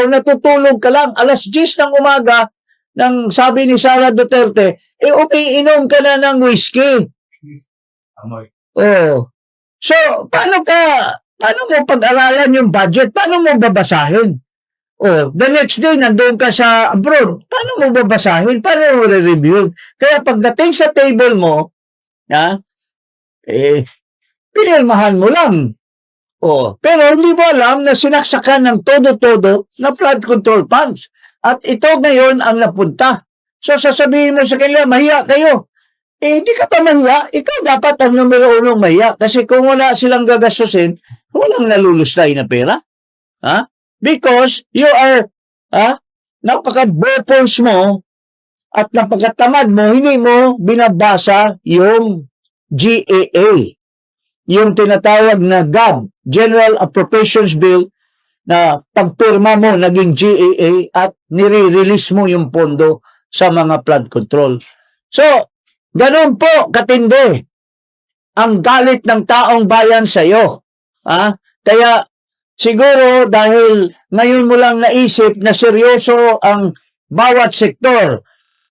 araw, natutulog ka lang. Alas 10 ng umaga, ng sabi ni Sara Duterte, eh umiinom ka na ng whiskey. Amoy. Oh. So, paano ka, paano mo pag-aralan yung budget? Paano mo babasahin? Oh, the next day, nandun ka sa abroad. Paano mo babasahin? Paano mo re-review? Kaya pagdating sa table mo, ha, eh, pinirmahan mo lang. Oh, pero hindi mo alam na sinaksakan ng todo-todo na flood control funds. At ito ngayon ang napunta. So sasabihin mo sa kanila, mahiya kayo. Eh, hindi ka pa mahiya. Ikaw dapat ang numero unong mahiya. Kasi kung wala silang gagastusin, walang nalulustay na pera. Ha? Because you are, ha? Napaka-bopons mo at napakatamad mo, hindi mo binabasa yung GAA. Yung tinatawag na GAB, General Appropriations Bill, na pagpirma mo naging GAA at nire-release mo yung pondo sa mga flood control. So, ganun po katindi ang galit ng taong bayan sa iyo. Ha? Kaya siguro dahil ngayon mo lang naisip na seryoso ang bawat sektor,